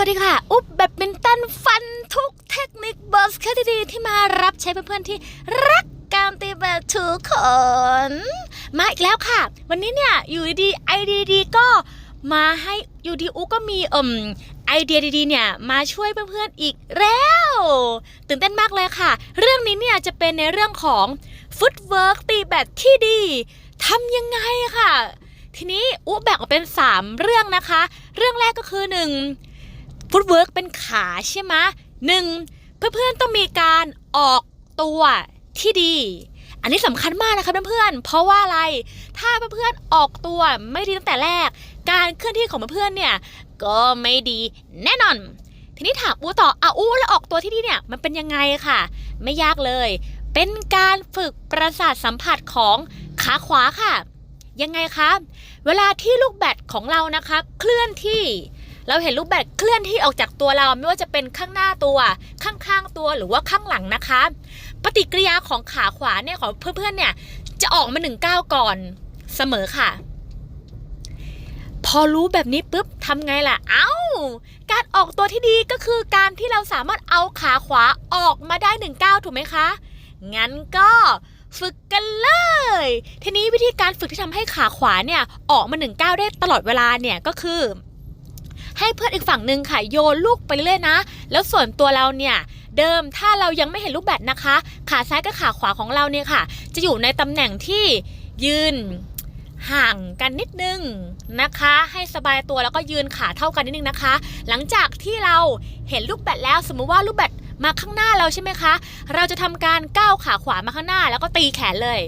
สวัสดีค่ะ อุ๊บแบดมินตันฟันทุกเทคนิคบอสแค่ดีๆที่มารับใช้เพื่อนๆที่รักการตีแบดทุกคนมาอีกแล้วค่ะ วันนี้เนี่ยอยู่ดีๆไอเดียดีๆก็มาให้อยู่ดีอุ๊ก็มีอ่มไอเดียดีๆเนี่ยมาช่วยเพื่อนๆอีกแล้ว ตื่นเต้นมากเลยค่ะ เรื่องนี้เนี่ยจะเป็นในเรื่องของฟุตเวิร์กตีแบดที่ดีทำยังไงค่ะ ทีนี้อุ๊บแบ่งออกเป็น 3 เรื่องนะคะ เรื่องแรกก็คือ 1. ฟุตเวิร์กเป็นขาใช่ไหมหนึ่งเพื่อนๆต้องมีการออกตัวที่ดี อันนี้สำคัญมากนะคะเพื่อนๆเพราะว่าอะไร ถ้าเพื่อนๆออกตัวไม่ดีตั้งแต่แรก การเคลื่อนที่ของเพื่อนๆเนี่ยก็ไม่ดีแน่นอน ทีนี้ถามอูต่ออะอูแล้วออกตัวที่ดีเนี่ยมันเป็นยังไงค่ะ ไม่ยากเลย เป็นการฝึกประสาทสัมผัสของขาขวาค่ะ ยังไงคะ เวลาที่ลูกแบดของเรานะคะ เคลื่อนที่ เราเห็นลูกแบดเคลื่อนที่ออกจากตัวเราไม่ว่าจะเป็นข้างหน้าตัว ข้างๆตัวหรือว่าข้างหลังนะคะ ปฏิกิริยาของขาขวาเนี่ยของเพื่อนๆเนี่ยจะออกมาหนึ่งก้าวก่อนเสมอค่ะ พอรู้แบบนี้ปุ๊บทำไงล่ะ เอ้า การออกตัวที่ดีก็คือการที่เราสามารถเอาขาขวาออกมาได้หนึ่งก้าวถูกไหมคะ งั้นก็ฝึกกันเลย ทีนี้วิธีการฝึกที่ทำให้ขาขวาเนี่ย ออกมาหนึ่งก้าวได้ตลอดเวลาเนี่ยก็คือ ให้เพื่อนอีกฝั่งหนึ่งค่ะโยนลูกไปเรื่อยนะ แล้วส่วนตัวเราเนี่ยเดิมถ้าเรายังไม่เห็นลูกแบดนะคะ ขาซ้ายกับขาขวาของเราเนี่ยค่ะ จะอยู่ในตำแหน่งที่ยืนห่างกันนิดนึงนะคะ ให้สบายตัวแล้วก็ยืนขาเท่ากันนิดนึงนะคะ หลังจากที่เราเห็นลูกแบดแล้วสมมุติว่าลูกแบดมาข้างหน้าเราใช่ไหมคะ เราจะทำการก้าวขาขวามาข้างหน้าแล้วก็ตีแขนเลย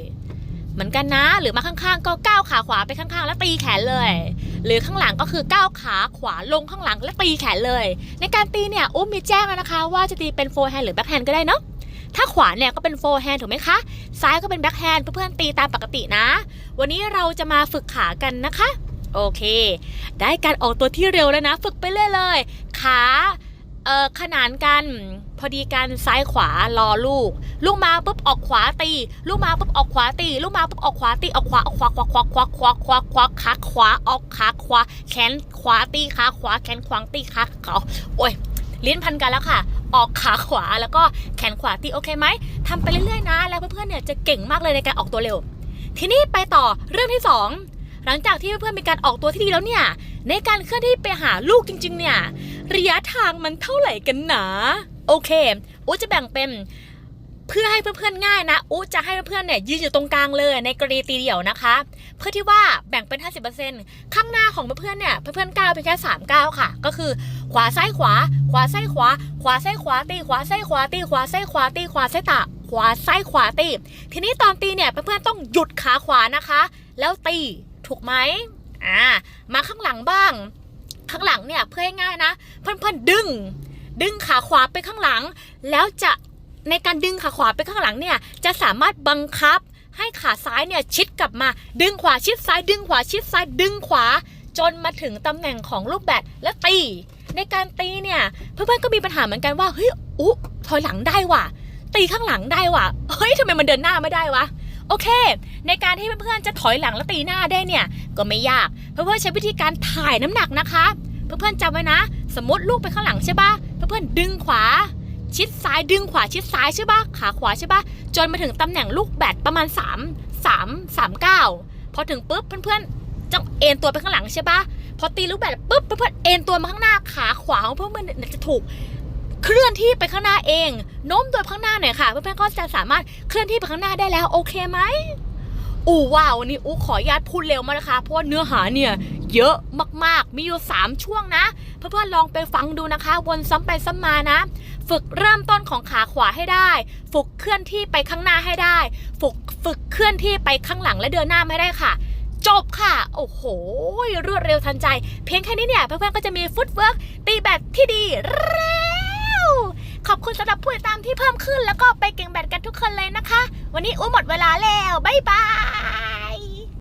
เหมือนกันนะ หรือมาข้างๆ ก็ก้าวขาขวาไปข้างๆ แล้วตีแขนเลย หรือข้างหลังก็คือก้าวขาขวาลงข้างหลังและตีแขนเลย ในการตีเนี่ยอุ้มมีแจ้งแล้วนะคะ ว่าจะตีเป็นโฟร์แฮนด์หรือแบ็คแฮนด์ก็ได้เนาะถ้าขวาเนี่ยก็เป็นโฟร์แฮนด์ถูกไหมคะ ซ้ายก็เป็นแบ็คแฮนด์เพื่อนๆตีตามปกตินะ วันนี้เราจะมาฝึกขากันนะคะ โอเค ได้การออกตัวที่เร็วแล้วนะ ฝึกไปเรื่อยเลย ขาเอ่อขนานกัน พอดีกันซ้ายขวารอลูก ลูกมาปุ๊บออกขวาตี ลูกมาปุ๊บออกขวาตี ลูกมาปุ๊บออกขวาตีออกขวาออกขวาขวาขวาขวาขวาขวาขวาขาขวาออกขาขวาแขนขวาตีขาขวาแขนขวาตีขาขวาโอ้ยลิ้นพันกันแล้วค่ะ ออกขาขวาแล้วก็แขนขวาตีโอเคไหมทำไปเรื่อยๆนะ แล้วเพื่อนๆเนี่ยจะเก่งมากเลยในการออกตัวเร็ว ทีนี้ไปต่อเรื่องที่สองหลังจากที่เพื่อนๆมีการออกตัวที่ดีแล้วเนี่ยในการเคลื่อนที่ไปหาลูกจริง ๆ เนี่ย ระยะทางมันเท่าไหร่กันหนา โอเคอูจะแบ่งเป็นเพื่อให้เพื่อนๆง่ายนะอูจะให้เพื่อนๆเนี่ยยืนอยู่ตรงกลางเลยในกรณีตีเดี่ยวนะคะ เพื่อที่ว่าแบ่งเป็น 50%ข้างหน้าของเพื่อนๆเนี่ยเพื่อนๆก้าวไปแค่3ก้าวค่ะ ก็คือ ขวาซ้ายขวา ขวาซ้ายขวา ขวาซ้ายขวาตีขวาซ้ายขวาตีขวาซ้ายขวาตีขวาซ้ายตะขวาซ้ายขวาตี ทีนี้ตอนตีเนี่ยเพื่อนๆต้องหยุดขาขวานะคะ แล้วตีถูกไหมอ่ามาข้างหลังบ้าง ข้างหลังเนี่ยเพื่อให้ง่ายนะ เพื่อนๆดึง ดึงขาขวาไปข้างหลัง แล้วจะในการดึงขาขวาไปข้างหลังเนี่ยจะสามารถบังคับให้ขาซ้ายเนี่ยชิดกลับมา ดึงขวาชิดซ้าย ดึงขวาชิดซ้ายดึงขวา จนมาถึงตำแหน่งของลูกแบดและตี ในการตีเนี่ยเพื่อนๆก็มีปัญหาเหมือนกันว่าเฮ้ยอุ๊ถอยหลังได้ว่ะตีข้างหลังได้ว่ะเฮ้ยทำไมมันเดินหน้าไม่ได้วะ โอเค ในการที่เพื่อนๆจะถอยหลังและตีหน้าได้เนี่ย ก็ไม่ยาก เพื่อนๆใช้วิธีการถ่ายน้ำหนักนะคะ เพื่อนๆจำไว้นะ สมมติลูกไปข้างหลังใช่ปะเพื่อนๆดึงขวา ชิดซ้ายดึงขวาชิดซ้ายใช่ปะขาขวาใช่ปะจนมาถึงตำแหน่งลูกแบตประมาณ 3 3 3 9 พอถึงปุ๊บเพื่อนๆจะเอ็นตัวไปข้างหลังใช่ปะพอตีลูกแบตปุ๊บเพื่อนๆเอ็นตัวมาข้างหน้าขาขวาของเพื่อนๆเนี่ยจะถูก เคลื่อนที่ไปข้างหน้าเองโน้มตัวข้างหน้าหน่อยค่ะเพื่อนๆก็จะสามารถเคลื่อนที่ไปข้างหน้าได้แล้วโอเคไหมอู้ว้าววันนี้อู้ขออนุญาตพูดเร็วมากนะคะ เพราะว่าเนื้อหาเนี่ยเยอะมากๆ มีอยู่ 3 ช่วงนะ เพื่อนๆลองไปฟังดูนะคะ วนซ้ำไปซ้ำมานะ ฝึกเริ่มต้นของขาขวาให้ได้ ฝึกเคลื่อนที่ไปข้างหน้าให้ได้ ฝึกฝึกเคลื่อนที่ไปข้างหลังและเดินหน้าไม่ได้ค่ะ จบค่ะ โอ้โห รวดเร็วทันใจ เพียงแค่นี้เนี่ย เพื่อนๆก็จะมีฟุตเวิร์กตีแบตที่ดีแล้วข อบคุณสำหรับผู้ติดตามที่เพิ่มขึ้น แล้วก็ไปเก่งแบดกันทุกคนเลยนะคะ วันนี้อู้หมดเวลาแล้ว บ๊ายบาย